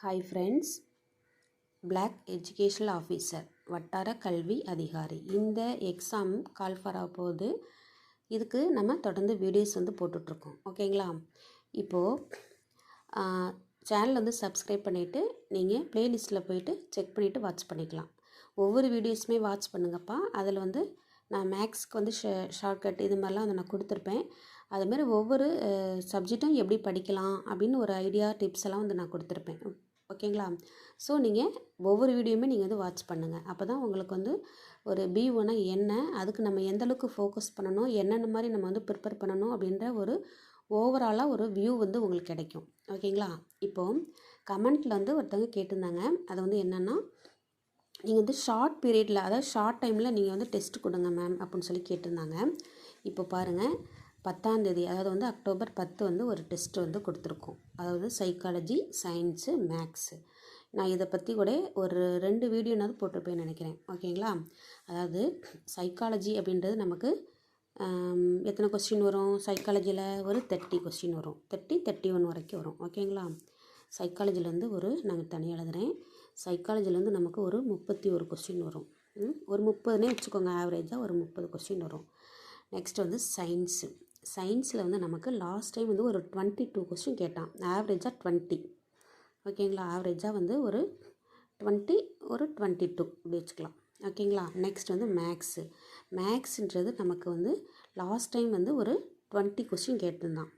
Hi friends block educational officer வட்டார கல்வி அதிகாரி. இந்த எக்ஸாம் கால் ஃபார் போது இதுக்கு நம்ம தொடர்ந்து வீடியோஸ் வந்து போட்டுட்ருக்கோம். ஓகேங்களா இப்போது சேனல் வந்து சப்ஸ்கிரைப் பண்ணிவிட்டு நீங்கள் ப்ளேலிஸ்ட்டில் போயிட்டு செக் பண்ணிவிட்டு வாட்ச் பண்ணிக்கலாம். ஒவ்வொரு வீடியோஸுமே வாட்ச் பண்ணுங்கப்பா. அதில் வந்து நான் மேக்ஸ்க்கு வந்து ஷே ஷார்ட்கட் இது மாதிரிலாம் வந்து நான் கொடுத்துருப்பேன். அதுமாரி ஒவ்வொரு சப்ஜெக்ட்டும் எப்படி படிக்கலாம் அப்படின்னு ஒரு ஐடியா டிப்ஸ் எல்லாம் வந்து நான் கொடுத்துருப்பேன். ஓகேங்களா? ஸோ நீங்கள் ஒவ்வொரு வீடியோவுமே நீங்கள் வந்து வாட்ச் பண்ணுங்கள் அப்போ தான் உங்களுக்கு வந்து ஒரு பி ஒன்னா என்ன அதுக்கு நம்ம எந்த அளவுக்கு ஃபோக்கஸ் பண்ணணும் என்னென்ன மாதிரி நம்ம வந்து ப்ரிப்பேர் பண்ணணும் அப்படின்ற ஒரு ஓவராலாக ஒரு வியூ வந்து உங்களுக்கு கிடைக்கும். ஓகேங்களா? இப்போது கமெண்ட்டில் வந்து ஒருத்தவங்க கேட்டிருந்தாங்க. அது வந்து என்னென்னா நீங்கள் வந்து ஷார்ட் பீரியடில் அதாவது ஷார்ட் டைமில் நீங்கள் வந்து டெஸ்ட் கொடுங்க மேம் அப்படின்னு சொல்லி கேட்டிருந்தாங்க. இப்போ பாருங்கள் பத்தாந்தேதி அதாவது வந்து அக்டோபர் பத்து வந்து ஒரு டெஸ்ட் வந்து கொடுத்துருக்கோம். அதாவது சைக்காலஜி சயின்ஸு மேக்ஸு நான் இதை பற்றி கூட ஒரு ரெண்டு வீடியோனாவது போட்டிருப்பேன்னு நினைக்கிறேன். ஓகேங்களா? அதாவது சைக்காலஜி அப்படின்றது நமக்கு எத்தனை கொஸ்டின் வரும்? சைக்காலஜியில் ஒரு தேர்ட்டி கொஸ்டின் வரும். தேர்ட்டி தேர்ட்டி ஒன் வரைக்கும் வரும். ஓகேங்களா? சைக்காலஜிலேருந்து ஒரு நாங்கள் தனியாக எழுதுகிறேன் சைக்காலஜிலேருந்து நமக்கு ஒரு முப்பத்தி ஒரு கொஸ்டின் வரும். ஒரு முப்பதுனே வச்சுக்கோங்க ஆவரேஜாக ஒரு முப்பது கொஸ்டின் வரும். நெக்ஸ்ட் வந்து சயின்ஸு சயின்ஸில் வந்து நமக்கு லாஸ்ட் டைம் வந்து ஒரு டுவெண்ட்டி டூ கொஸ்டின் கேட்டான் ஆவரேஜாக டுவெண்ட்டி ஓகேங்களா ஆவரேஜாக வந்து ஒரு டுவெண்ட்டி ஒரு டுவெண்ட்டி டூ இப்படி வச்சுக்கலாம். ஓகேங்களா நெக்ஸ்ட் வந்து மேக்ஸு மேக்ஸுன்றது நமக்கு வந்து லாஸ்ட் டைம் வந்து ஒரு டுவெண்ட்டி கொஸ்டின் கேட்டிருந்தான்.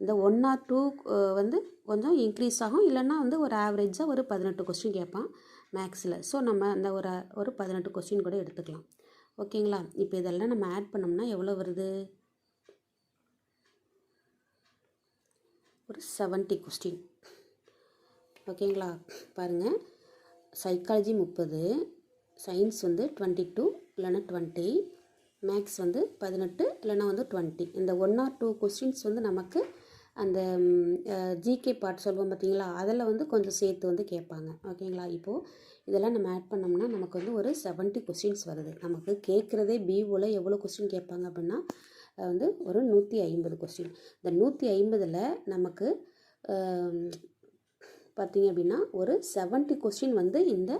இந்த ஒன் ஆர் டூ வந்து கொஞ்சம் இன்க்ரீஸ் ஆகும். இல்லைன்னா வந்து ஒரு ஆவரேஜாக ஒரு பதினெட்டு கொஸ்டின் கேட்பான் மேக்ஸில் ஸோ நம்ம அந்த ஒரு ஒரு பதினெட்டு கொஸ்டின் கூட எடுத்துக்கலாம். ஓகேங்களா இப்போ இதெல்லாம் நம்ம ஆட் பண்ணோம்னா எவ்வளோ வருது? ஒரு செவன்ட்டி கொஸ்டின் ஓகேங்களா பாருங்கள் சைக்காலஜி முப்பது சயின்ஸ் வந்து டுவெண்ட்டி டூ இல்லைன்னா டுவெண்ட்டி மேக்ஸ் வந்து பதினெட்டு இல்லைன்னா வந்து டுவெண்ட்டி இந்த ஒன் ஆர் டூ கொஸ்டின்ஸ் வந்து நமக்கு அந்த ஜிகே பார்ட் சொல்லுவோம் பார்த்தீங்களா அதில் வந்து கொஞ்சம் சேர்த்து வந்து கேட்பாங்க. ஓகேங்களா இப்போது இதெல்லாம் நம்ம ஆட் பண்ணோம்னா நமக்கு வந்து ஒரு செவன்ட்டி கொஸ்டின்ஸ் வருது. நமக்கு கேட்குறதே பிஓவில் எவ்வளோ கொஸ்டின் கேட்பாங்க அப்படின்னா வந்து ஒரு நூற்றி ஐம்பது கொஸ்டின் இந்த நூற்றி ஐம்பதில் நமக்கு பார்த்திங்க அப்படின்னா ஒரு செவன்ட்டி கொஸ்டின் வந்து இந்த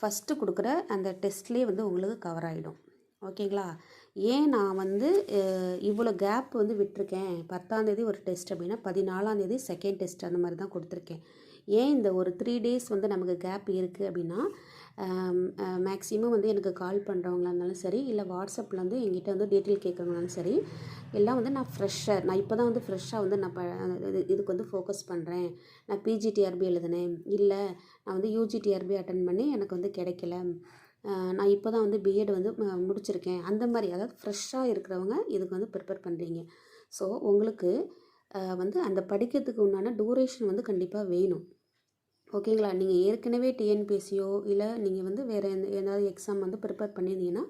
ஃபஸ்ட்டு கொடுக்குற அந்த டெஸ்ட்லேயே வந்து உங்களுக்கு கவர் ஆகிடும் ஓகேங்களா? ஏன் நான் வந்து இவ்வளோ கேப் வந்து விட்டுருக்கேன்? பத்தாந்தேதி ஒரு டெஸ்ட் அப்படின்னா பதினாலாந்தேதி செகண்ட் டெஸ்ட் அந்த மாதிரி தான் கொடுத்துருக்கேன். ஏன் இந்த ஒரு த்ரீ டேஸ் வந்து நமக்கு கேப் இருக்குது அப்படின்னா மேக்ஸிமம் வந்து எனக்கு கால் பண்ணுறவங்களா இருந்தாலும் சரி இல்லை வாட்ஸ்அப்பில் வந்து எங்கிட்ட வந்து டீட்டெயில் கேட்குறவங்களாலும் சரி எல்லாம் வந்து நான் ஃப்ரெஷ்ஷாக நான் இப்போ தான் வந்து ஃப்ரெஷ்ஷாக வந்து நான் ப இது இதுக்கு வந்து ஃபோக்கஸ் பண்ணுறேன் நான் பிஜிடிஆர்பி எழுதினேன். இல்லை நான் வந்து யூஜிடிஆர்பி அட்டன் பண்ணி எனக்கு வந்து கிடைக்கல. நான் இப்போ தான் வந்து பிஎட் வந்து முடிச்சிருக்கேன். அந்த மாதிரி அதாவது ஃப்ரெஷ்ஷாக இருக்கிறவங்க இதுக்கு வந்து ப்ரிப்பேர் பண்ணுறீங்க ஸோ உங்களுக்கு வந்து அந்த படிக்கிறதுக்கு உண்டான டூரேஷன் வந்து கண்டிப்பாக வேணும். ஓகேங்களா? நீங்கள் ஏற்கனவே டிஎன்பிஎஸ்சியோ இல்லை நீங்கள் வந்து வேறு எந்த ஏதாவது எக்ஸாம் வந்து ப்ரிப்பேர் பண்ணியிருந்தீங்கன்னா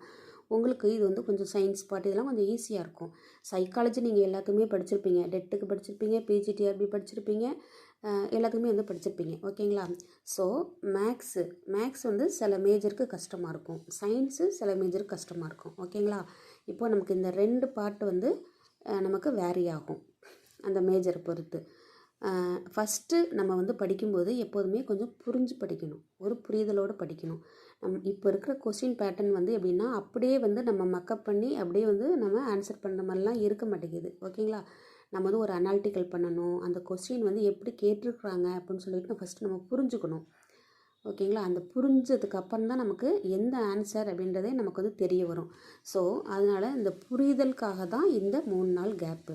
உங்களுக்கு இது வந்து கொஞ்சம் சயின்ஸ் பார்ட் இதெல்லாம் கொஞ்சம் ஈஸியாக இருக்கும். சைக்காலஜி நீங்கள் எல்லாத்துக்குமே படிச்சிருப்பீங்க. டெட்டுக்கு படிச்சிருப்பீங்க பிஜிடிஆர்பி படிச்சிருப்பீங்க எல்லாத்துக்குமே வந்து படிச்சிருப்பீங்க. ஓகேங்களா? ஸோ மேக்ஸு மேக்ஸ் வந்து சில மேஜருக்கு கஷ்டமாக இருக்கும். சயின்ஸு சில மேஜருக்கு கஷ்டமாக இருக்கும். ஓகேங்களா? இப்போ நமக்கு இந்த ரெண்டு பார்ட் வந்து நமக்கு வேரி ஆகும். அந்த மேஜரை பொறுத்து. ஃபஸ்ட்டு நம்ம வந்து படிக்கும்போது எப்போதுமே கொஞ்சம் புரிஞ்சு படிக்கணும். ஒரு புரிதலோடு படிக்கணும். நம் இப்போ இருக்கிற கொஸ்டின் பேட்டர்ன் வந்து எப்படின்னா அப்படியே வந்து நம்ம மக்கப் பண்ணி அப்படியே வந்து நம்ம ஆன்சர் பண்ணுற மாதிரிலாம் இருக்க மாட்டேங்குது. ஓகேங்களா? நம்ம வந்து ஒரு அனாலிட்டிக்கல் பண்ணணும். அந்த கொஸ்டின் வந்து எப்படி கேட்டிருக்குறாங்க அப்படின்னு சொல்லிட்டு ஃபஸ்ட்டு நம்ம புரிஞ்சுக்கணும். ஓகேங்களா? அந்த புரிஞ்சதுக்கு அப்புறம் தான் நமக்கு எந்த ஆன்சர் அப்படின்றதே நமக்கு வந்து தெரிய வரும். ஸோ அதனால் இந்த புரிதலுக்காக தான் இந்த மூணு நாள் கேப்பு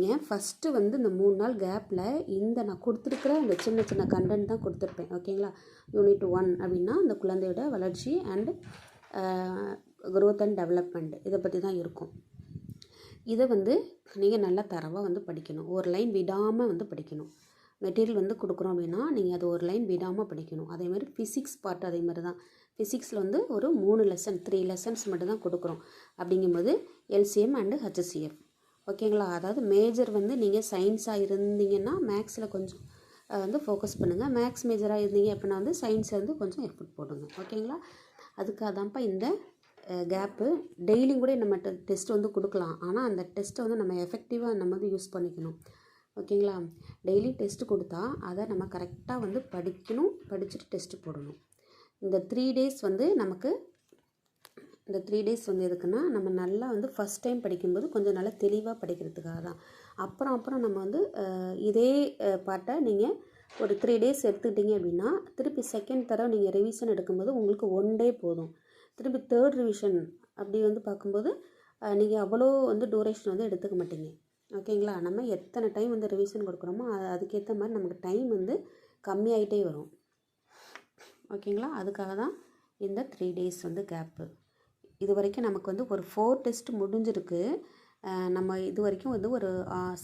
நீங்கள் ஃபஸ்ட்டு வந்து இந்த மூணு நாள் கேப்பில் இந்த நான் கொடுத்துருக்குற இந்த சின்ன சின்ன கண்டென்ட் தான் கொடுத்துருப்பேன். ஓகேங்களா? யூனிட் ஒன் அப்படின்னா அந்த குழந்தையோட வளர்ச்சி அண்ட் க்ரோத் அண்ட் டெவலப்மெண்ட் இதை பற்றி தான் இருக்கும். இதை வந்து நீங்கள் நல்லா தரவாக வந்து படிக்கணும். ஒரு லைன் விடாமல் வந்து படிக்கணும். மெட்டீரியல் வந்து கொடுக்குறோம் அப்படின்னா நீங்கள் அது ஒரு லைன் விடாமல் படிக்கணும். அதேமாதிரி ஃபிசிக்ஸ் பார்ட் அதே மாதிரி தான். ஃபிசிக்ஸில் வந்து ஒரு மூணு லெசன் த்ரீ லெசன்ஸ் மட்டும் தான் கொடுக்குறோம். அப்படிங்கும்போது எல்சிஎம் அண்டு ஹெச்எஸ்சிஎஃப் ஓகேங்களா? அதாவது மேஜர் வந்து நீங்கள் சயின்ஸாக இருந்தீங்கன்னா மேக்ஸில் கொஞ்சம் வந்து ஃபோக்கஸ் பண்ணுங்கள் மேக்ஸ் மேஜராக இருந்தீங்க அப்படின்னா வந்து சயின்ஸை வந்து கொஞ்சம் எஃபர்ட் போடுங்க. ஓகேங்களா? அதுக்காக தான்ப்பா இந்த கேப்பு டெய்லியும் கூட நம்ம டெஸ்ட் வந்து கொடுக்கலாம். ஆனால் அந்த டெஸ்ட்டை வந்து நம்ம எஃபெக்டிவாக நம்ம வந்து யூஸ் பண்ணிக்கணும். ஓகேங்களா? டெய்லி டெஸ்ட்டு கொடுத்தா அதை நம்ம கரெக்டாக வந்து படிக்கணும் படிச்சுட்டு டெஸ்ட்டு போடணும். இந்த த்ரீ டேஸ் வந்து நமக்கு இந்த த்ரீ டேஸ் வந்து எதுக்குன்னா நம்ம நல்லா வந்து ஃபஸ்ட் டைம் படிக்கும்போது கொஞ்சம் நல்லா தெளிவாக படிக்கிறதுக்காக தான். அப்புறம் அப்புறம் நம்ம வந்து இதே பாட்டை நீங்கள் ஒரு த்ரீ டேஸ் எடுத்துக்கிட்டீங்க அப்படின்னா திருப்பி செகண்ட் தடவை நீங்கள் ரிவிஷன் எடுக்கும்போது உங்களுக்கு ஒன் டே போதும். திருப்பி தேர்ட் ரிவிஷன் அப்படி வந்து பார்க்கும்போது நீங்கள் அவ்வளோ வந்து டூரேஷன் வந்து எடுத்துக்க மாட்டீங்க. ஓகேங்களா? நம்ம எத்தனை டைம் வந்து ரிவிஷன் கொடுக்குறோமோ அதுக்கேற்ற மாதிரி நமக்கு டைம் வந்து கம்மியாயிட்டே வரும். ஓகேங்களா? அதுக்காக தான் இந்த த்ரீ டேஸ் வந்து கேப்பு இது வரைக்கும் நமக்கு வந்து ஒரு ஃபோர் டெஸ்ட் முடிஞ்சிருக்கு. நம்ம இது வரைக்கும் வந்து ஒரு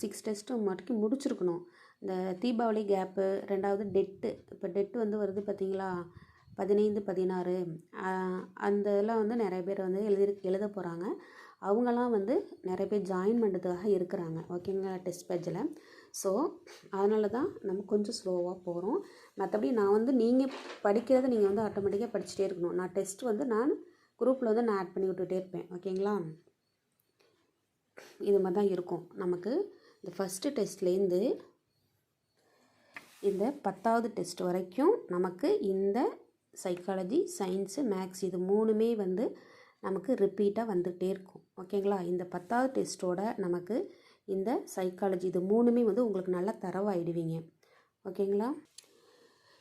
சிக்ஸ் டெஸ்ட்டு மட்டும் முடிச்சிருக்கணும். இந்த தீபாவளி கேப்பு ரெண்டாவது டெட்டு இப்போ டெட்டு வந்து வருது பார்த்தீங்களா பதினைந்து பதினாறு அந்த இதெல்லாம் வந்து நிறைய பேர் வந்து எழுதி எழுத போகிறாங்க அவங்களாம் வந்து நிறைய பேர் ஜாயின் பண்ணுறதுக்காக இருக்கிறாங்க. ஓகேங்களா டெஸ்ட் பேஜில் ஸோ அதனால தான் நம்ம கொஞ்சம் ஸ்லோவாக போகிறோம் மற்றபடி நான் வந்து நீங்கள் படிக்கிறத நீங்கள் வந்து ஆட்டோமேட்டிக்காக படிச்சுட்டே இருக்கணும். நான் டெஸ்ட் வந்து நான் குரூப்பில் வந்து நான் ஆட் பண்ணி விட்டுட்டே இருப்பேன். ஓகேங்களா இது மாதிரி தான் இருக்கும். நமக்கு இந்த ஃபஸ்ட்டு டெஸ்ட்லேருந்து இந்த பத்தாவது டெஸ்ட் வரைக்கும் நமக்கு இந்த சைக்காலஜி சயின்ஸு மேக்ஸ் இது மூணுமே வந்து நமக்கு ரிப்பீட்டாக வந்துகிட்டே இருக்கும். ஓகேங்களா இந்த பத்தாவது டெஸ்ட்டோட நமக்கு இந்த சைக்காலஜி இது மூணுமே வந்து உங்களுக்கு நல்லா தரவாயிடுவீங்க. ஓகேங்களா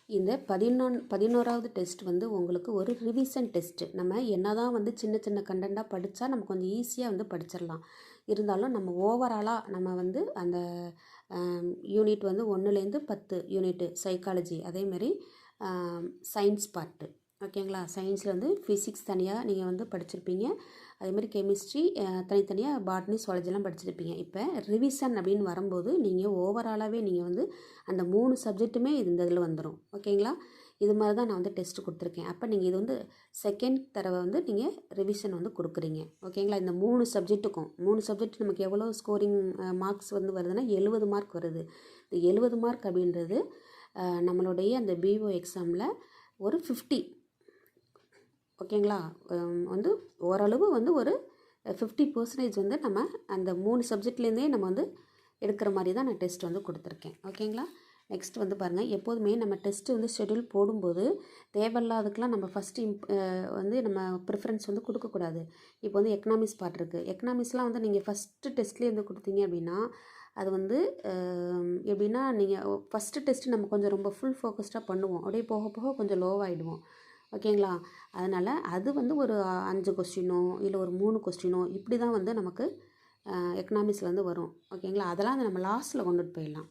இந்த பதினொன் பதினோராவது டெஸ்ட் வந்து உங்களுக்கு ஒரு ரிவிஷன் டெஸ்ட்டு நம்ம என்ன தான் வந்து சின்ன சின்ன கண்டென்ட்டாக படித்தா நம்ம கொஞ்சம் ஈஸியாக வந்து படிச்சிடலாம். இருந்தாலும் நம்ம ஓவராலாக நம்ம வந்து அந்த யூனிட் வந்து ஒன்றுலேருந்து பத்து யூனிட்டு சைக்காலஜி அதேமாரி சயின்ஸ் பார்ட்டு ஓகேங்களா? சயின்ஸில் வந்து ஃபிசிக்ஸ் தனியாக நீங்கள் வந்து படிச்சிருப்பீங்க. அதேமாதிரி கெமிஸ்ட்ரி தனித்தனியாக பாட்னி சுவாலஜிலாம் படிச்சிருப்பீங்க. இப்போ ரிவிஷன் அப்படின்னு வரும்போது நீங்கள் ஓவராலாகவே நீங்கள் வந்து அந்த மூணு சப்ஜெக்ட்டுமே இது இந்த இதில் வந்துடும் ஓகேங்களா? இது மாதிரி தான் நான் வந்து டெஸ்ட் கொடுத்துருக்கேன். அப்போ நீங்கள் இது வந்து செகண்ட் தடவை வந்து நீங்கள் ரிவிஷன் வந்து கொடுக்குறீங்க. ஓகேங்களா? இந்த மூணு சப்ஜெக்ட்டுக்கும் மூணு சப்ஜெக்ட் நமக்கு எவ்வளோ ஸ்கோரிங் மார்க்ஸ் வந்து வருதுன்னா எழுபது மார்க் வருது. இந்த எழுபது மார்க் அப்படின்றது நம்மளுடைய அந்த பிஓ எக்ஸாமில் ஒரு ஃபிஃப்டி ஓகேங்களா? வந்து ஓரளவு வந்து ஒரு ஃபிஃப்டி பர்சன்டேஜ் வந்து நம்ம அந்த மூணு சப்ஜெக்ட்லேருந்தே நம்ம வந்து எடுக்கிற மாதிரி தான் நான் டெஸ்ட் வந்து கொடுத்துருக்கேன். ஓகேங்களா? நெக்ஸ்ட் வந்து பாருங்கள் எப்போதுமே நம்ம டெஸ்ட்டு வந்து ஷெட்யூல் போடும்போது தேவையில்லாதக்கெலாம் நம்ம ஃபஸ்ட்டு இம்ப் வந்து நம்ம ப்ரிஃபரன்ஸ் வந்து கொடுக்கக்கூடாது. இப்போ வந்து எக்கனாமிக்ஸ் பார்ட் இருக்குது எக்கனாமிக்ஸ்லாம் வந்து நீங்கள் ஃபஸ்ட்டு டெஸ்ட்லேயே வந்து கொடுத்தீங்க அப்படின்னா அது வந்து எப்படின்னா நீங்கள் ஃபஸ்ட்டு டெஸ்ட்டு நம்ம கொஞ்சம் ரொம்ப ஃபுல் ஃபோக்கஸ்டாக பண்ணுவோம். அப்படியே போக போக கொஞ்சம் லோவாகிடுவோம் ஓகேங்களா? அதனால் அது வந்து ஒரு அஞ்சு கொஸ்டினோ இல்லை ஒரு மூணு கொஸ்டினோ இப்படி தான் வந்து நமக்கு எக்கனாமிக்ஸில் வந்து வரும். ஓகேங்களா? அதெல்லாம் வந்து நம்ம லாஸ்ட்டில் கொண்டுட்டு போயிடலாம்.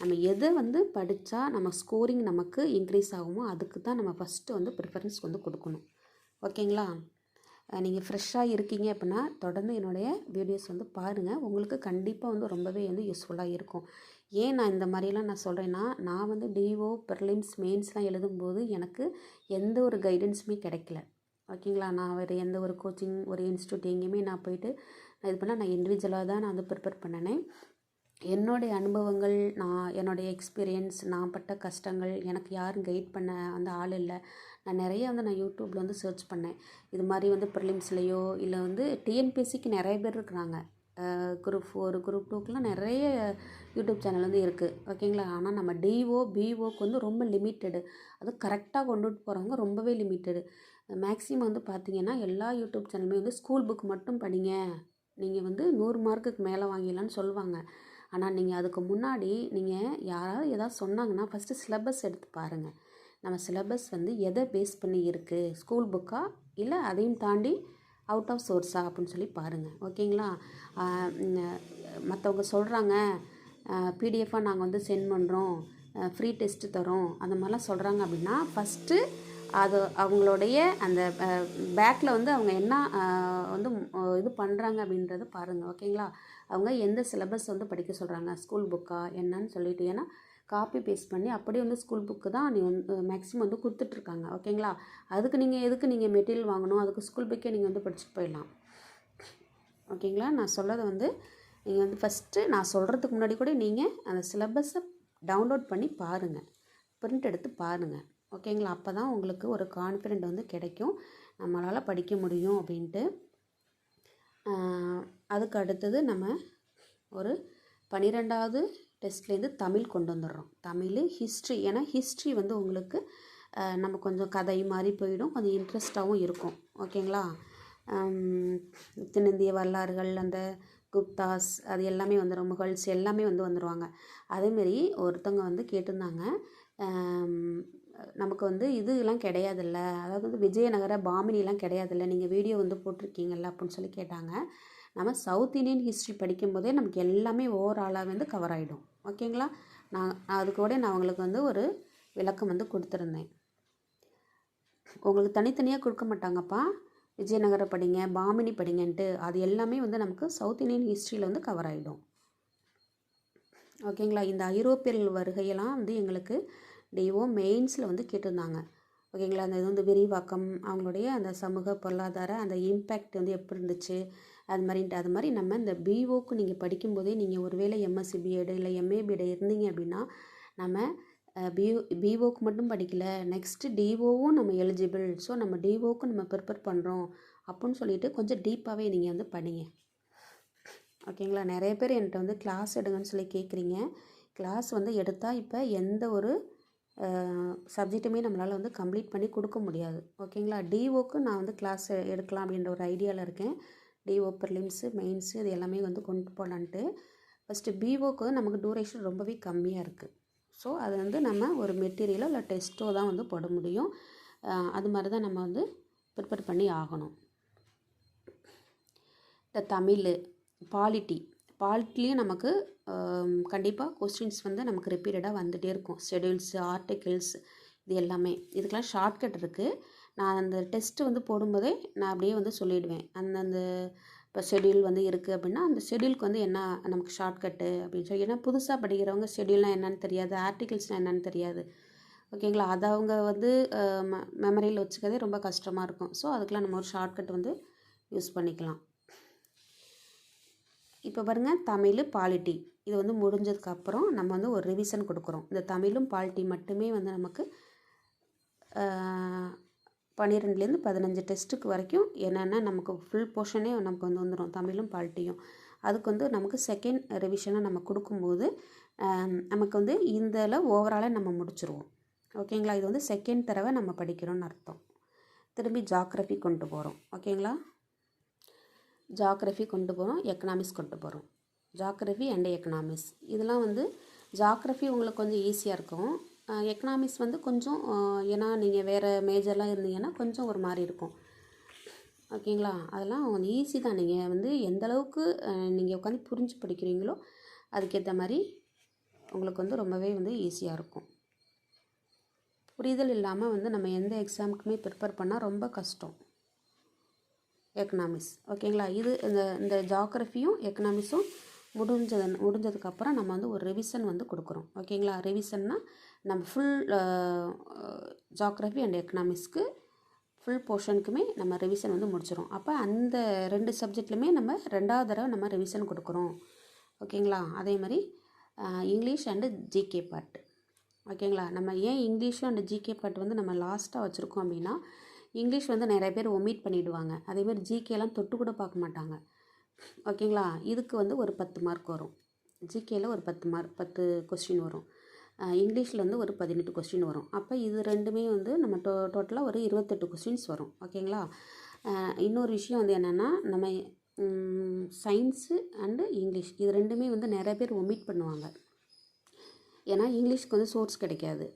நம்ம எதை வந்து படித்தா நம்ம ஸ்கோரிங் நமக்கு இன்க்ரீஸ் ஆகுமோ அதுக்கு தான் நம்ம ஃபஸ்ட்டு வந்து ப்ரிஃபரன்ஸ் வந்து கொடுக்கணும். ஓகேங்களா? நீங்கள் ஃப்ரெஷ்ஷாக இருக்கீங்க அப்படின்னா தொடர்ந்து என்னுடைய வீடியோஸ் வந்து பாருங்கள் உங்களுக்கு கண்டிப்பாக வந்து ரொம்பவே வந்து யூஸ்ஃபுல்லாக இருக்கும். ஏன் நான் இந்த மாதிரிலாம் நான் சொல்கிறேன்னா நான் வந்து டிஓ ப்ரிலிம்ஸ் மெயின்ஸ்லாம் எழுதும்போது எனக்கு எந்த ஒரு கைடன்ஸுமே கிடைக்கல. ஓகேங்களா? நான் வேறு எந்த ஒரு கோச்சிங் ஒரு இன்ஸ்டியூட் எங்கேயுமே நான் போயிட்டு நான் இது பண்ணால் நான் இண்டிவிஜுவலாக தான் நான் வந்து ப்ரிப்பேர் பண்ணினேன். என்னுடைய அனுபவங்கள் நான் என்னுடைய எக்ஸ்பீரியன்ஸ் நான் பட்ட கஷ்டங்கள் எனக்கு யாரும் கைட் பண்ண வந்து ஆள் இல்லை. நான் நிறைய வந்து நான் யூடியூப்பில் வந்து சர்ச் பண்ணேன். இது மாதிரி வந்து ப்ரிலிம்ஸ்லேயோ இல்லை வந்து டிஎன்பிஎஸ்சிக்கு நிறைய பேர் இருக்கிறாங்க. குரூப் ஃபோர் குரூப் டூக்கெலாம் நிறைய யூடியூப் சேனல் வந்து இருக்குது ஓகேங்களா ஆனால் நம்ம டிஓ பிஓக்கு வந்து ரொம்ப லிமிட்டெடு அது கரெக்டாக கொண்டுட்டு போகிறவங்க ரொம்பவே லிமிட்டெடு மேக்ஸிமம் வந்து பார்த்தீங்கன்னா எல்லா யூடியூப் சேனலுமே வந்து ஸ்கூல் புக் மட்டும் படிங்க. நீங்கள் வந்து நூறு மார்க்குக்கு மேலே வாங்கிடலான்னு சொல்லுவாங்க. ஆனால் நீங்கள் அதுக்கு முன்னாடி நீங்கள் யாராவது ஏதாவது சொன்னாங்கன்னா ஃபஸ்ட்டு சிலபஸ் எடுத்து பாருங்கள் நம்ம சிலபஸ் வந்து எதை பேஸ் பண்ணி இருக்குது ஸ்கூல் புக்கா இல்லை அதையும் தாண்டி அவுட் ஆஃப் சோர்ஸா அப்படின்னு சொல்லி பாருங்கள் ஓகேங்களா? மற்றவங்க சொல்கிறாங்க பிடிஎஃபாக நாங்கள் வந்து சென்ட் பண்ணுறோம் ஃப்ரீ டெஸ்ட்டு தரோம் அந்த மாதிரிலாம் சொல்கிறாங்க அப்படின்னா ஃபஸ்ட்டு அது அவங்களுடைய அந்த பேக்கில் வந்து அவங்க என்ன வந்து இது பண்ணுறாங்க அப்படின்றத பாருங்கள் ஓகேங்களா? அவங்க எந்த சிலபஸ் வந்து படிக்க சொல்கிறாங்க ஸ்கூல் புக்கா என்னன்னு சொல்லிட்டு ஏன்னா காப்பி பேஸ்ட் பண்ணி அப்படியே வந்து ஸ்கூல் புக்கு தான் நீ வந்து மேக்ஸிமம் வந்து கொடுத்துட்ருக்காங்க. ஓகேங்களா அதுக்கு நீங்கள் எதுக்கு நீங்கள் மெட்டீரியல் வாங்கணும்? அதுக்கு ஸ்கூல் புக்கே நீங்கள் வந்து படிச்சுட்டு போயிடலாம். ஓகேங்களா நான் சொல்லதை வந்து நீங்கள் வந்து ஃபஸ்ட்டு நான் சொல்கிறதுக்கு முன்னாடி கூட நீங்கள் அந்த சிலபஸை டவுன்லோட் பண்ணி பாருங்கள் பிரிண்ட் எடுத்து பாருங்கள் ஓகேங்களா அப்போ தான் உங்களுக்கு ஒரு கான்ஃபிடென்ட் வந்து கிடைக்கும். நம்மளால் படிக்க முடியும் அப்படின்ட்டு. அதுக்கு அடுத்தது நம்ம ஒரு பன்னிரெண்டாவது டெஸ்ட்லேருந்து தமிழ் கொண்டு வந்துடுறோம். தமிழ் ஹிஸ்ட்ரி ஏன்னா ஹிஸ்ட்ரி வந்து உங்களுக்கு நம்ம கொஞ்சம் கதை மாதிரி போயிடும். கொஞ்சம் இன்ட்ரெஸ்டாகவும் இருக்கும். ஓகேங்களா? தென்னிந்திய வரலாறுகள் அந்த குப்தாஸ் அது எல்லாமே வந்துடும். முகல்ஸ் எல்லாமே வந்து வந்துடுவாங்க அதேமாரி ஒருத்தவங்க வந்து கேட்டிருந்தாங்க நமக்கு வந்து இதுலாம் கிடையாதுல்ல. அதாவது வந்து விஜயநகர பாமினிலாம் கிடையாதுல்ல. நீங்கள் வீடியோ வந்து போட்டிருக்கீங்கல்ல அப்படின்னு சொல்லி கேட்டாங்க. நம்ம சவுத் இந்தியன் ஹிஸ்ட்ரி படிக்கும்போதே நமக்கு எல்லாமே ஓவராலாக வந்து கவர் ஆகிடும் ஓகேங்களா? நான் அது கூட நான் உங்களுக்கு வந்து ஒரு விளக்கம் வந்து கொடுத்துருந்தேன். உங்களுக்கு தனித்தனியாக கொடுக்க மாட்டாங்கப்பா. விஜயநகர படிங்க பாமினி படிங்கன்ட்டு அது எல்லாமே வந்து நமக்கு சவுத் இந்தியன் ஹிஸ்ட்ரியில் வந்து கவர் ஆகிடும் ஓகேங்களா? இந்த ஐரோப்பியர்கள் வருகையெல்லாம் வந்து எங்களுக்கு டிஓ மெயின்ஸில் வந்து கேட்டிருந்தாங்க. ஓகேங்களா? அந்த இது வந்து விரிவாக்கம் அவங்களுடைய அந்த சமூக பொருளாதார அந்த இம்பேக்ட் வந்து எப்படி இருந்துச்சு? அது மாதிரின்ட்டு. அது மாதிரி நம்ம இந்த பிஓக்கு நீங்கள் படிக்கும்போதே நீங்கள் ஒருவேளை எம்எஸ்சி பிஎட் இல்லை எம்ஏ பிஎட் இருந்தீங்க அப்படின்னா நம்ம பிஓ பிஓக்கு மட்டும் படிக்கல. நெக்ஸ்ட்டு டிஓவும் நம்ம எலிஜிபிள் ஸோ நம்ம டிஓக்கு நம்ம ப்ரிப்பேர் பண்ணுறோம் அப்படின்னு சொல்லிட்டு கொஞ்சம் டீப்பாகவே நீங்கள் வந்து படிங்க. ஓகேங்களா? நிறைய பேர் என்கிட்ட வந்து கிளாஸ் எடுங்கன்னு சொல்லி கேட்குறீங்க. கிளாஸ் வந்து எடுத்தால் இப்போ எந்த ஒரு சப்ஜெக்ட்டுமே நம்மளால் வந்து கம்ப்ளீட் பண்ணி கொடுக்க முடியாது. ஓகேங்களா? டிஓக்கு நான் வந்து கிளாஸ் எடுக்கலாம் அப்படின்ற ஒரு ஐடியாவில் இருக்கேன். டிஓ ப்ரிலிம்ஸு மெயின்ஸு இது எல்லாமே வந்து கொண்டு போகலான்ட்டு ஃபஸ்ட்டு பிஓக்கு வந்து நமக்கு டூரேஷன் ரொம்பவே கம்மியாக இருக்குது ஸோ அது வந்து நம்ம ஒரு மெட்டீரியலோ இல்லை டெஸ்ட்டோ தான் வந்து போட முடியும். அது மாதிரி தான் நம்ம வந்து ப்ரிப்பேர் பண்ணி ஆகணும். இந்த தமிழ் பாலிட்டி பாலிட்டிலையும் நமக்கு கண்டிப்பாக கொஸ்டின்ஸ் வந்து நமக்கு ரிப்பீட்டடாக வந்துகிட்டே இருக்கும். ஷெடியூல்ஸு ஆர்டிகிள்ஸ் இது எல்லாமே. இதுக்கெல்லாம் ஷார்ட்கட் இருக்குது நான் அந்த டெஸ்ட்டு வந்து போடும்போதே நான் அப்படியே வந்து சொல்லிவிடுவேன் அந்தந்த இப்போ ஷெடியூல் வந்து இருக்குது அப்படின்னா அந்த ஷெடியூலுக்கு வந்து என்ன நமக்கு ஷார்ட்கட்டு அப்படின்னு சொல்லி. ஏன்னா புதுசாக படிக்கிறவங்க ஷெடியூல்னால் என்னன்னு தெரியாது ஆர்டிகிள்ஸ்னால் என்னன்னு தெரியாது. ஓகேங்களா அதை அவங்க வந்து மெமரியில் வச்சுக்கிறதே ரொம்ப கஷ்டமாக இருக்கும். ஸோ அதுக்கெலாம் நம்ம ஒரு ஷார்ட்கட் வந்து யூஸ் பண்ணிக்கலாம். இப்போ பாருங்கள் தமிழ் பாலிட்டி இது வந்து முடிஞ்சதுக்கப்புறம் நம்ம வந்து ஒரு ரிவிஷன் கொடுக்குறோம். இந்த தமிழும் பாலிட்டி மட்டுமே வந்து நமக்கு பன்னிரெண்டுலேருந்து பதினஞ்சு டெஸ்ட்டுக்கு வரைக்கும் என்னென்ன நமக்கு ஃபுல் போர்ஷனே நமக்கு வந்து வந்துடும் தமிழும் பால்ட்டியும். அதுக்கு வந்து நமக்கு செகண்ட் ரிவிஷனை நம்ம கொடுக்கும்போது நமக்கு வந்து இதில் ஓவராலாக நம்ம முடிச்சுருவோம். ஓகேங்களா இது வந்து செகண்ட் தடவை நம்ம படிக்கிறோம்னு அர்த்தம். திரும்பி ஜாக்ரஃபி கொண்டு போகிறோம் ஓகேங்களா ஜாக்ரஃபி கொண்டு போகிறோம் எக்கனாமிக்ஸ் கொண்டு போகிறோம் ஜாக்ரஃபி அண்ட் எக்கனாமிக்ஸ் இதெல்லாம் வந்து ஜாக்ரஃபி உங்களுக்கு கொஞ்சம் ஈஸியாக இருக்கும். எக்கனாமிக்ஸ் வந்து கொஞ்சம் ஏன்னா நீங்கள் வேறு மேஜர்லாம் இருந்தீங்கன்னா கொஞ்சம் ஒரு மாதிரி இருக்கும். ஓகேங்களா அதெல்லாம் கொஞ்சம் ஈஸி தான். நீங்கள் வந்து எந்த அளவுக்கு நீங்கள் உட்காந்து புரிஞ்சு படிக்கிறீங்களோ அதுக்கேற்ற மாதிரி உங்களுக்கு வந்து ரொம்பவே வந்து ஈஸியாக இருக்கும். புரிதல் இல்லாமல் வந்து நம்ம எந்த எக்ஸாமுக்குமே ப்ரிப்பேர் பண்ணால் ரொம்ப கஷ்டம். எக்கனாமிக்ஸ் ஓகேங்களா இது இந்த இந்த ஜாகிரஃபியும் எக்கனாமிக்ஸும் முடிஞ்சது முடிஞ்சதுக்கப்புறம் நம்ம வந்து ஒரு ரிவிஷன் வந்து கொடுக்குறோம். ஓகேங்களா ரிவிஷன்னா நம்ம ஃபுல் ஜாக்ரஃபி அண்ட் எக்கனாமிக்ஸ்க்கு ஃபுல் போர்ஷனுக்குமே நம்ம ரிவிஷன் வந்து முடிச்சிடும் அப்போ அந்த ரெண்டு சப்ஜெக்ட்லையுமே நம்ம ரெண்டாவது தடவை நம்ம ரிவிஷன் கொடுக்குறோம். ஓகேங்களா அதே மாதிரி இங்கிலீஷ் அண்டு ஜிகே பார்ட் ஓகேங்களா நம்ம ஏன் இங்கிலீஷும் அண்ட் ஜிகே பார்ட் வந்து நம்ம லாஸ்ட்டாக வச்சுருக்கோம் அப்படின்னா இங்கிலீஷ் வந்து நிறைய பேர் ஒமிட் பண்ணிவிடுவாங்க அதேமாதிரி ஜிகேலாம் தொட்டு கூட பார்க்க மாட்டாங்க. ஓகேங்களா? இதுக்கு வந்து ஒரு பத்து மார்க் வரும். ஜிகேயில் ஒரு பத்து மார்க் பத்து கொஸ்டின் வரும். இங்கிலீஷில் வந்து ஒரு பதினெட்டு கொஸ்டின் வரும். அப்போ இது ரெண்டுமே வந்து நம்ம டோ டோட்டலாக ஒரு இருபத்தெட்டு கொஸ்டின்ஸ் வரும். ஓகேங்களா? இன்னொரு விஷயம் வந்து என்னென்னா நம்ம சயின்ஸு அண்டு இங்கிலீஷ். இது ரெண்டுமே வந்து நிறைய பேர் ஒமிட் பண்ணுவாங்க. ஏன்னா இங்கிலீஷ்க்கு வந்து சோர்ஸ் கிடைக்காது.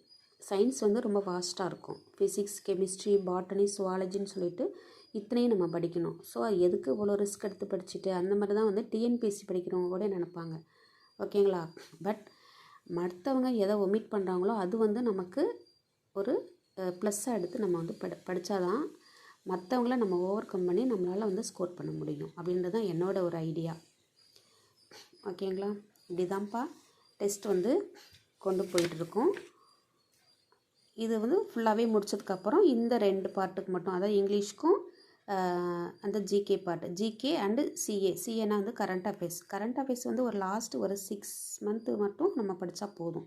சயின்ஸ் வந்து ரொம்ப வாஸ்ட்டாக இருக்கும். ஃபிசிக்ஸ் கெமிஸ்ட்ரி பாட்டனி சுவாலஜின்னு சொல்லிட்டு இத்தனையும் நம்ம படிக்கணும். ஸோ எதுக்கு இவ்வளோ ரிஸ்க் எடுத்து படிச்சுட்டு அந்த மாதிரி தான் வந்து டிஎன்பிஎஸ்சி படிக்கிறவங்க கூட நினைப்பாங்க. ஓகேங்களா பட் மற்றவங்க எதை ஒமிட் பண்ணுறாங்களோ அது வந்து நமக்கு ஒரு ப்ளஸ்ஸாக எடுத்து நம்ம வந்து படி படித்தாதான் மற்றவங்கள நம்ம ஓவர் கம் பண்ணி நம்மளால் வந்து ஸ்கோர் பண்ண முடியும். அப்படின்றது தான் என்னோட ஒரு ஐடியா ஓகேங்களா இப்படிதான்ப்பா டெஸ்ட் வந்து கொண்டு போயிட்டுருக்கோம். இது வந்து ஃபுல்லாகவே முடித்ததுக்கப்புறம் இந்த ரெண்டு பார்ட்டுக்கு மட்டும் அதாவது இங்கிலீஷ்க்கும் அந்த GK part GK and CA சிஏனா வந்து கரண்ட் அஃபேர்ஸ் கரண்ட் அஃபேர்ஸ் வந்து ஒரு லாஸ்ட் ஒரு சிக்ஸ் மந்த்து மட்டும் நம்ம படித்தா போதும்.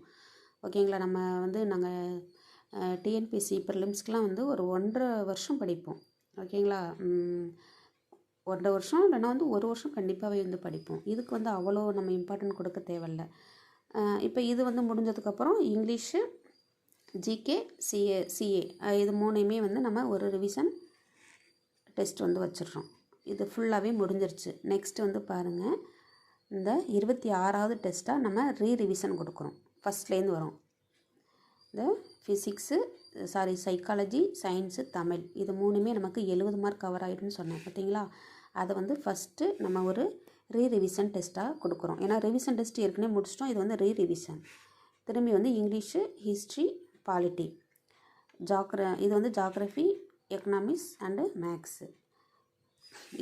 ஓகேங்களா நம்ம வந்து நாங்கள் டிஎன்பிசி ப்ரிலிம்ஸ்க்கெலாம் வந்து ஒரு ஒன்றரை வருஷம் படிப்போம். ஓகேங்களா ஒன்றரை வருஷம் இல்லைன்னா வந்து ஒரு வருஷம் கண்டிப்பாகவே வந்து படிப்போம். இதுக்கு வந்து அவ்வளோ நம்ம இம்பார்ட்டன்ட் கொடுக்க தேவையில்ல. இப்போ இது வந்து முடிஞ்சதுக்கப்புறம் இங்கிலீஷு ஜிகே சிஏ சிஏ இது மூணையுமே வந்து நம்ம ஒரு ரிவிஷன் டெஸ்ட் வந்து வச்சிடுறோம். இது ஃபுல்லாகவே முடிஞ்சிருச்சு. நெக்ஸ்ட் வந்து பாருங்கள் இந்த இருபத்தி ஆறாவது டெஸ்ட்டாக நம்ம ரீ ரிவிஷன் கொடுக்குறோம் ஃபஸ்ட்லேருந்து வரும். இந்த physics sorry psychology science Tamil. இது மூணுமே நமக்கு எழுபது மார்க் கவர் ஆகிடும்னு சொன்னேன். பார்த்தீங்களா? அதை வந்து ஃபஸ்ட்டு நம்ம ஒரு ரீ ரிவிஷன் டெஸ்ட்டாக கொடுக்குறோம். ஏன்னா ரிவிஷன் டெஸ்ட் ஏற்கனவே முடிச்சிட்டோம். இது வந்து ரீ ரிவிஷன் திரும்பி வந்து இங்கிலீஷு ஹிஸ்ட்ரி பாலிட்டி ஜாக்ர இது வந்து ஜாக்ரஃபி எக்கனாமிக்ஸ் அண்டு மேக்ஸு.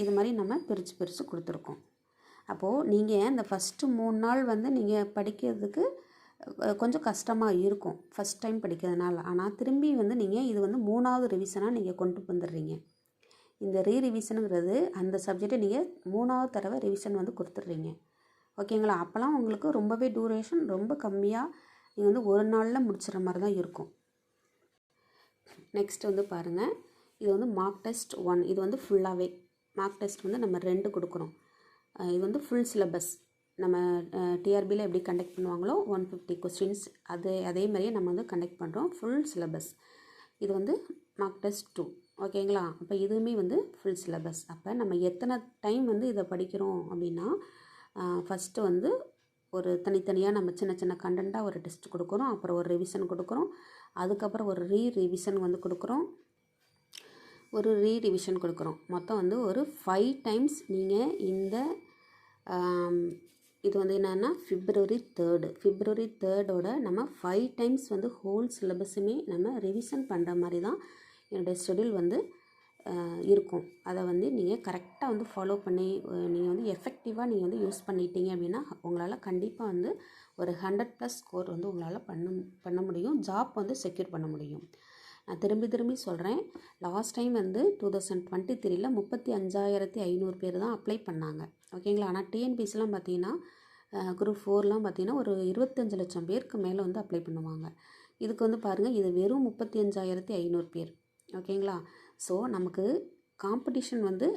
இது மாதிரி நம்ம பிரித்து பிரித்து கொடுத்துருக்கோம். அப்போது நீங்கள் இந்த ஃபஸ்ட்டு மூணு நாள் வந்து நீங்கள் படிக்கிறதுக்கு கொஞ்சம் கஷ்டமாக இருக்கும். ஃபஸ்ட் டைம் படிக்கிறதுனால. ஆனால் திரும்பி வந்து நீங்கள் இது வந்து மூணாவது ரிவிஷனாக நீங்கள் கொண்டு வந்துடுறீங்க. இந்த ரீ ரிவிஷனுங்கிறது அந்த சப்ஜெக்டை நீங்கள் மூணாவது தடவை ரிவிஷன் வந்து கொடுத்துட்றீங்க. ஓகேங்களா அப்போல்லாம் உங்களுக்கு ரொம்பவே டூரேஷன் ரொம்ப கம்மியாக நீங்கள் வந்து ஒரு நாளில் முடிச்சிடுற மாதிரி தான் இருக்கும். நெக்ஸ்ட் வந்து பாருங்கள் இது வந்து மார்க் டெஸ்ட் ஒன் இது வந்து ஃபுல்லாகவே மார்க் டெஸ்ட் வந்து நம்ம ரெண்டு கொடுக்குறோம். இது வந்து ஃபுல் சிலபஸ் நம்ம டிஆர்பியில் எப்படி கண்டக்ட் பண்ணுவாங்களோ ஒன் ஃபிஃப்டி கொஸ்டின்ஸ் அது அதே மாதிரியே நம்ம வந்து கண்டக்ட் பண்ணுறோம் ஃபுல் சிலபஸ் இது வந்து மார்க் டெஸ்ட் டூ ஓகேங்களா அப்போ இதுவுமே வந்து ஃபுல் சிலபஸ் அப்போ நம்ம எத்தனை டைம் வந்து இதை படிக்கிறோம் அப்படின்னா ஃபஸ்ட்டு வந்து ஒரு தனித்தனியாக நம்ம சின்ன சின்ன கண்டென்ட்டாக ஒரு டெஸ்ட் கொடுக்குறோம். அப்புறம் ஒரு ரிவிஷன் கொடுக்குறோம். அதுக்கப்புறம் ஒரு ரீ ரிவிஷன் வந்து கொடுக்குறோம். ஒரு ரீரிவிஷன் கொடுக்குறோம். மொத்தம் வந்து ஒரு ஃபைவ் டைம்ஸ் நீங்கள் இந்த இது வந்து என்னென்னா ஃபிப்ரவரி தேர்டு ஃபிப்ரவரி தேர்டோட நம்ம ஃபைவ் டைம்ஸ் வந்து ஹோல் சிலபஸுமே நம்ம ரிவிஷன் பண்ணுற மாதிரி தான் என்னுடைய ஷெடியூல் வந்து இருக்கும். அதை வந்து நீங்கள் கரெக்டாக வந்து ஃபாலோ பண்ணி நீங்கள் வந்து எஃபெக்டிவாக நீங்கள் வந்து யூஸ் பண்ணிட்டீங்க அப்படின்னா உங்களால் கண்டிப்பாக வந்து ஒரு ஹண்ட்ரட் ப்ளஸ் ஸ்கோர் வந்து உங்களால் பண்ண பண்ண முடியும். ஜாப் வந்து செக்யூர் பண்ண முடியும். நான் திரும்பி திரும்பி சொல்கிறேன் லாஸ்ட் டைம் வந்து டூ தௌசண்ட் டுவெண்ட்டி த்ரீல முப்பத்தி அஞ்சாயிரத்தி ஐநூறு பேர் தான் அப்ளை பண்ணாங்க. ஓகேங்களா ஆனால் டிஎன்பிசிலாம் பார்த்தீங்கன்னா குரூப் ஃபோர்லாம் பார்த்தீங்கன்னா ஒரு இருபத்தஞ்சு லட்சம் பேருக்கு மேலே வந்து அப்ளை பண்ணுவாங்க. இதுக்கு வந்து பாருங்கள் இது வெறும் முப்பத்தி அஞ்சாயிரத்தி ஐநூறு பேர். ஓகேங்களா ஸோ நமக்கு காம்படிஷன் வந்து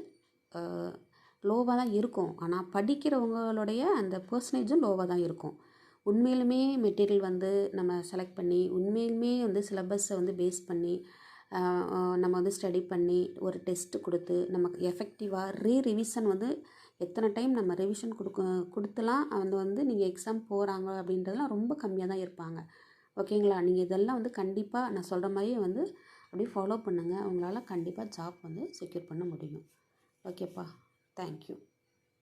லோவாக தான் இருக்கும். ஆனால் படிக்கிறவங்களுடைய அந்த பர்சன்டேஜும் லோவாக தான் இருக்கும். உண்மையிலுமே மெட்டீரியல் வந்து நம்ம செலக்ட் பண்ணி உண்மையிலுமே வந்து சிலபஸை வந்து பேஸ் பண்ணி நம்ம வந்து ஸ்டடி பண்ணி ஒரு டெஸ்ட்டு கொடுத்து நமக்கு எஃபெக்டிவாக ரீ ரிவிஷன் வந்து எத்தனை டைம் நம்ம ரிவிஷன் கொடுக்க கொடுத்துலாம் வந்து வந்து நீங்கள் எக்ஸாம் போகிறாங்க அப்படின்றதெல்லாம் ரொம்ப கம்மியாக தான் இருப்பாங்க. ஓகேங்களா நீங்கள் இதெல்லாம் வந்து கண்டிப்பாக நான் சொல்கிற மாதிரியே வந்து அப்படியே ஃபாலோ பண்ணுங்கள் உங்களால் கண்டிப்பாக ஜாப் வந்து செக்யூர் பண்ண முடியும். ஓகேப்பா தேங்க்யூ